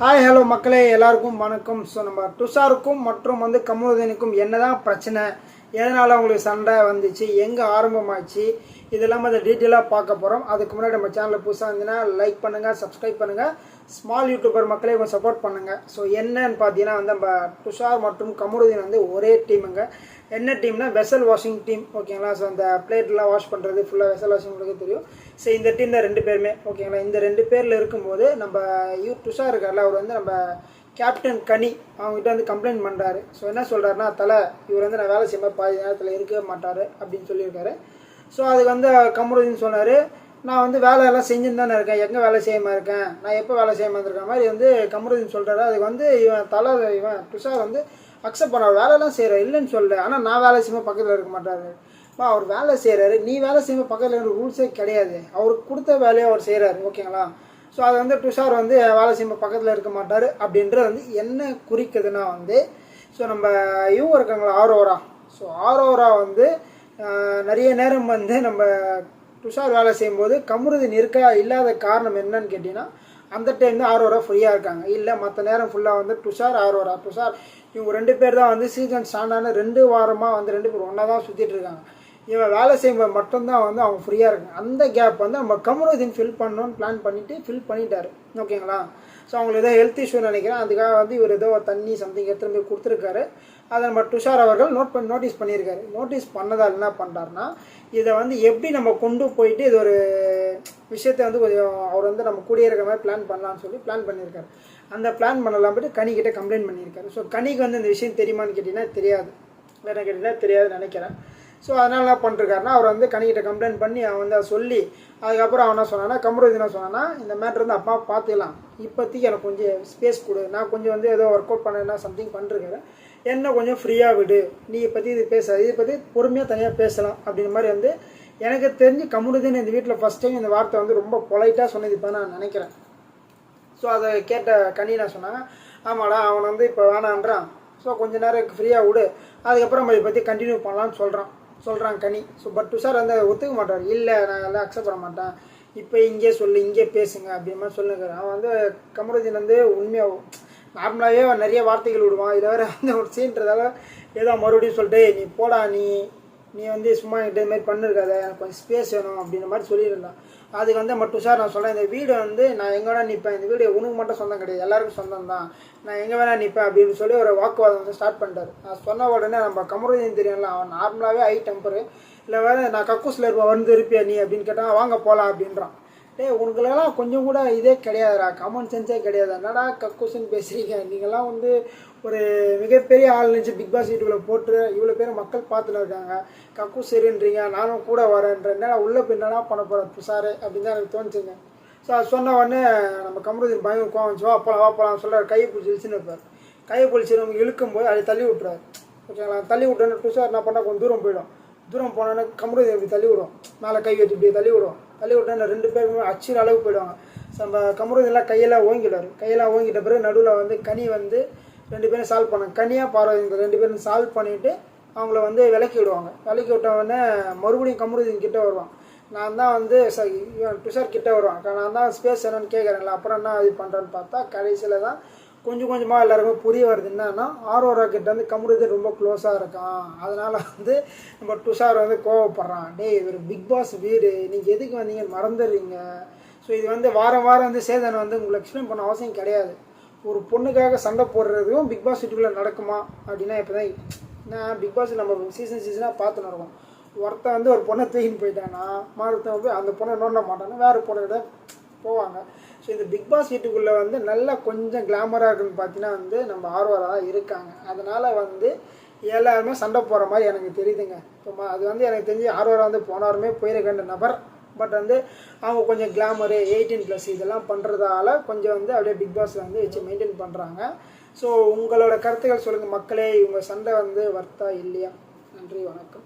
Hi hello மக்களே. எல்லாருக்கும் வணக்கம். ஸோ நம்ம துஷாருக்கும் மற்றும் வந்து கமருதீனுக்கும் என்னதான் பிரச்சனை? எதனால் அவங்களுக்கு சண்டை வந்துச்சு எங்கே ஆரம்பமாச்சு இதெல்லாம் அதை டீட்டெயிலாக பார்க்க போகிறோம் அதுக்கு முன்னாடி நம்ம சேனலில் புதுசாக இருந்ததுன்னா லைக் பண்ணுங்கள் சப்ஸ்கிரைப் பண்ணுங்கள் ஸ்மால் யூடியூபர் மக்களே கொஞ்சம் சப்போர்ட் பண்ணுங்கள் ஸோ என்னன்னு பார்த்தீங்கன்னா வந்து நம்ம துஷார் மற்றும் கமருதீன் வந்து ஒரே டீமுங்க என்ன டீம்னா வெசல் வாஷிங் டீம் ஓகேங்களா ஸோ அந்த பிளேட்லாம் வாஷ் பண்ணுறது ஃபுல்லாக வெசல் வாஷிங் உங்களுக்கு தெரியும். ஸோ இந்த டீம் தான் ரெண்டு பேருமே ஓகேங்களா இந்த ரெண்டு பேரில் இருக்கும்போது நம்ம யூ துஷார் இருக்கார்ல அவர் வந்து நம்ம கேப்டன் கனி அவங்ககிட்ட வந்து கம்ப்ளைண்ட் பண்ணுறாரு ஸோ என்ன சொல்கிறாருன்னா தலை இவர் வந்து நான் வேலை செய்யும்போது பாதி நேரத்தில் இருக்கவே மாட்டார் அப்படின்னு சொல்லியிருக்காரு. ஸோ அதுக்கு வந்து கமருதீன் சொன்னார் நான் வந்து வேலையெல்லாம் செஞ்சுன்னு தானே இருக்கேன். எங்கே வேலை செய்யாமல் இருக்கேன்? நான் எப்போ வேலை செய்யாமல் இருக்க மாதிரி வந்து கமருதீன் சொல்கிறாரு அதுக்கு வந்து இவன் தலை இவன் துஷார் வந்து அக்செப்ட் பண்ண வேலைலாம் செய்கிறார் இல்லைன்னு சொல்லல. ஆனால் நான் வேலை செய்யும்போது பக்கத்தில் இருக்க மாட்டாரு. பா அவர் வேலை செய்கிறாரு நீ வேலை செய்யும்போது பக்கத்தில் இருக்கிற ரூல்ஸே கிடையாது. அவருக்கு கொடுத்த வேலையை அவர் செய்கிறாரு ஓகேங்களா? ஸோ அது வந்து துஷார் வந்து வேலை செய்யும்போது பக்கத்தில் இருக்க மாட்டார். அப்படின்றது வந்து என்ன குறிக்குதுன்னா வந்து ஸோ நம்ம இவங்க இருக்காங்களா ஆரோரா. ஸோ ஆரோரா வந்து நிறைய நேரம் வந்து நம்ம துஷார் வேலை செய்யும்போது கமுருதின் இருக்கா இல்லாத காரணம் என்னன்னு கேட்டிங்கன்னா அந்த டைம் தான் ஆரோரா ஃப்ரீயாக இருக்காங்க. இல்லை மற்ற நேரம் ஃபுல்லாக வந்து துஷார் ஆரோரா. துஷார் இவங்க ரெண்டு பேர் தான் வந்து சீசன் ஸ்டாண்டான ரெண்டு வாரமாக வந்து ரெண்டு பேர் ஒன்றா தான் சுற்றிட்டு இருக்காங்க. இவன் வேலை செய்யும்போது மட்டும்தான் வந்து அவங்க ஃப்ரீயாக இருக்காங்க. அந்த கேப் வந்து நம்ம கமருதீன் ஃபில் பண்ணணும்னு பிளான் பண்ணிவிட்டு ஃபில் பண்ணிட்டாரு. ஓகேங்களா? ஸோ அவங்களுக்கு ஏதோ ஹெல்த் இஷ்யூ நினைக்கிறேன். அதுக்காக வந்து இவர் ஏதோ தண்ணி சம்திங் எடுத்துகிட்டு போய் கொடுத்துருக்காரு. அதை நம்ம துஷார் அவர்கள் நோட் பண்ணி நோட்டீஸ் பண்ணியிருக்காரு. நோட்டீஸ் பண்ணதால் என்ன பண்ணுறாருன்னா இதை வந்து எப்படி நம்ம கொண்டு போயிட்டு இது ஒரு விஷயத்தை வந்து கொஞ்சம் அவர் வந்து நம்ம கூடிய இருக்கிற மாதிரி பிளான் பண்ணலாம்னு சொல்லி பிளான் பண்ணியிருக்காரு. அந்த பிளான் பண்ணலாம் போயிட்டு கனிக்கிட்ட கம்ப்ளைண்ட் பண்ணியிருக்காரு. ஸோ கனிக்கு வந்து இந்த விஷயம் தெரியுமான்னு கேட்டிங்கன்னா தெரியாது. என்ன கேட்டிங்கன்னா தெரியாதுன்னு நினைக்கிறேன். ஸோ அதனால் என்ன பண்ணிருக்காருன்னா அவர் வந்து கணிக்கிட்ட கம்ப்ளைண்ட் பண்ணி அவன் வந்து அதை சொல்லி அதுக்கப்புறம் அவன் என்ன சொன்னான்னா கமருதீன் என்ன சொன்னான்னா இந்த மேட்ரு வந்து அப்பா பார்த்துக்கலாம். இப்போதைக்கு எனக்கு கொஞ்சம் ஸ்பேஸ் கொடு. நான் கொஞ்சம் வந்து ஏதோ ஒர்க் அவுட் பண்ணேன்னா சம்திங் பண்ணிருக்கிறேன் என்ன கொஞ்சம் ஃப்ரீயாக விடு. நீ பற்றி இது பேசாது. இதை பற்றி பொறுமையாக தனியாக பேசலாம் அப்படின்ற மாதிரி வந்து எனக்கு தெரிஞ்சு கமருதீன் இந்த வீட்டில் ஃபஸ்ட் டைம் இந்த வார்த்தை வந்து ரொம்ப பொலைட்டாக சொன்னது இப்போ நான் நினைக்கிறேன். ஸோ அதை கேட்ட கனி நான் சொன்னாங்க ஆமாடா அவன் வந்து இப்போ வேணான்றான். ஸோ கொஞ்ச நேரம் ஃப்ரீயாக விடு. அதுக்கப்புறம் நம்ம இதை பற்றி கண்டினியூ பண்ணலாம்னு சொல்கிறான் சொல்கிறான் கனி. ஸோ பட் துஷார் வந்து ஒத்துக்க மாட்டார். இல்லை நான் எல்லாம் அக்செப்ட் பண்ண மாட்டேன். இப்போ இங்கே சொல்லு இங்கே பேசுங்க அப்படிமா மாதிரி சொல்லுங்க. அவன் வந்து கமருதீன் வந்து உண்மையாக நார்மலாகவே நிறைய வார்த்தைகள் விடுவான். இதில் வேறு அந்த ஒரு சீன்றதால ஏதோ மறுபடியும் சொல்லிட்டு நீ போடா நீ நீ வந்து சும்மா என்கிட்ட மாதிரி பண்ணிருக்காத. எனக்கு கொஞ்சம் ஸ்பேஸ் வேணும் அப்படின்ற மாதிரி சொல்லியிருந்தான். அதுக்கு வந்து மட்டும் சார் நான் சொல்கிறேன் இந்த வீடு வந்து நான் எங்கே வேணால் நிற்பேன் இந்த வீடு உனக்கு மட்டும் சொந்தம் கிடையாது. எல்லாருக்கும் சொந்தம் தான். நான் எங்கே வேணால் நிற்பேன் அப்படின்னு சொல்லி ஒரு வாக்குவாதம் வந்து ஸ்டார்ட் பண்ணிட்டார். நான் சொன்ன உடனே நம்ம கமருதீன் தெரியும்ல அவன் நார்மலாகவே ஹை டெம்பரு இல்லை வேறு நான் கக்கூஸில் இருப்பேன் வந்து இருப்பியா நீ அப்படின்னு கேட்டால் வாங்க போகலாம் அப்படின்றான். டே உங்களுக்கெல்லாம் கொஞ்சம் கூட இதே கிடையாதுடா. காமன் சென்ஸே கிடையாது. என்னடா கக்கூசுன்னு பேசுகிறீங்க நீங்கள்லாம் வந்து ஒரு மிகப்பெரிய ஆள் நினச்சி பிக் பாஸ் வீட்டுக்குள்ளே போட்டு இவ்வளோ பேர் மக்கள் பார்த்துன்னு இருக்காங்க. கக்கு சரின்றீங்க நானும் கூட வரேன்ற. என்னடா உள்ள போய் என்னடா பண்ண போகிற புசாரு அப்படின்னு தான் எனக்கு தோணுச்சுங்க. ஸோ அது சொன்ன உடனே நம்ம கமருதீன் பயங்கர கோவம் வச்சு வாப்பலாம் வாப்பலாம் வா கை சொல்கிறார் கையை பிடிச்சி இழுச்சுன்னு இருப்பார். கையை பிடிச்சி நம்ம இழுக்கும்போது அதை தள்ளி விட்டுறாரு ஓகேங்களா? தள்ளி விட்டோன்னே புதுசாக என்ன பண்ணால் கொஞ்சம் தூரம் போயிடும். தூரம் போனோன்னே கமருதீன் இப்படி தள்ளி விடும். மேலே கை வச்சு இப்படி தள்ளி விடும். தள்ளி விட்டாங்க ரெண்டு பேருமே அச்சிற அளவு போயிடுவாங்க. ஸோ நம்ம கமருதீன்லாம் கையெல்லாம் ஓங்கிடுவார். கையெல்லாம் ஓங்கிட்ட பிறகு நடுவில் வந்து கனி வந்து ரெண்டு பேரும் சால்வ் பண்ணாங்க. கனியாக பார்வதி ரெண்டு பேரும் சால்வ் பண்ணிவிட்டு அவங்கள வந்து விலக்கி விடுவாங்க. விலக்கி விட்ட மறுபடியும் கமருதீன் கிட்டே வருவான். நான் தான் வந்து ச இவன் துஷார் கிட்டே வருவான். நான் தான் ஸ்பேஸ் என்னன்னு கேட்குறேன்ல அப்புறம் என்ன இது பண்ணுறேன்னு பார்த்தா கடைசியில் தான் கொஞ்சம் கொஞ்சமாக எல்லாருக்கும் புரிய வருது என்னன்னா ஆரோரா கிட்ட வந்து கமருதீன் ரொம்ப க்ளோஸாக இருக்கான். அதனால் வந்து நம்ம துஷார் வந்து கோவப்படுறான். டேய் இவர் பிக் பாஸ் வீடு. நீங்கள் எதுக்கு வந்தீங்க மறந்துடுறீங்க. ஸோ இது வந்து வாரம் வாரம் வந்து சேதனை வந்து உங்களுக்கு எக்ஸ்பிளைன் பண்ண அவசியம் கிடையாது. ஒரு பொண்ணுக்காக சண்டை போடுறதும் பிக் பாஸ் வீட்டுக்குள்ளே நடக்குமா? அப்படின்னா இப்போ தான் நான் பிக் பாஸ் நம்ம சீசன் சீசனாக பார்த்துன்னு இருக்கோம். ஒருத்தன் வந்து ஒரு பொண்ணை தூக்கின்னு போயிட்டானா மறுத்தவன் போய் அந்த பொண்ணை நோண்ட மாட்டானா வேறு பொண்ணுகிட்ட போவாங்க. ஸோ இந்த பிக் பாஸ் வீட்டுக்குள்ளே வந்து நல்லா கொஞ்சம் கிளாமராக இருக்குன்னு பார்த்தீங்கன்னா வந்து நம்ம ஆர்வராக தான் இருக்காங்க. அதனால் வந்து எல்லாருமே சண்டை போகிற மாதிரி எனக்கு தெரியுதுங்க. இப்போ ம- அது வந்து எனக்கு தெரிஞ்சு ஆர்வலாக வந்து போனாருமே போயிருக்கின்ற நபர். பட் வந்து அவங்க கொஞ்சம் கிளாமரு எயிட்டீன் ப்ளஸ் இதெல்லாம் பண்ணுறதால கொஞ்சம் வந்து அப்படியே பிக் பாஸில் வந்து வச்சு மெயின்டைன் பண்ணுறாங்க ஸோ உங்களோட கருத்துக்கள் சொல்லுங்கள் மக்களே. இவங்க சண்டை வந்து வர்த்தா இல்லையா? நன்றி வணக்கம்.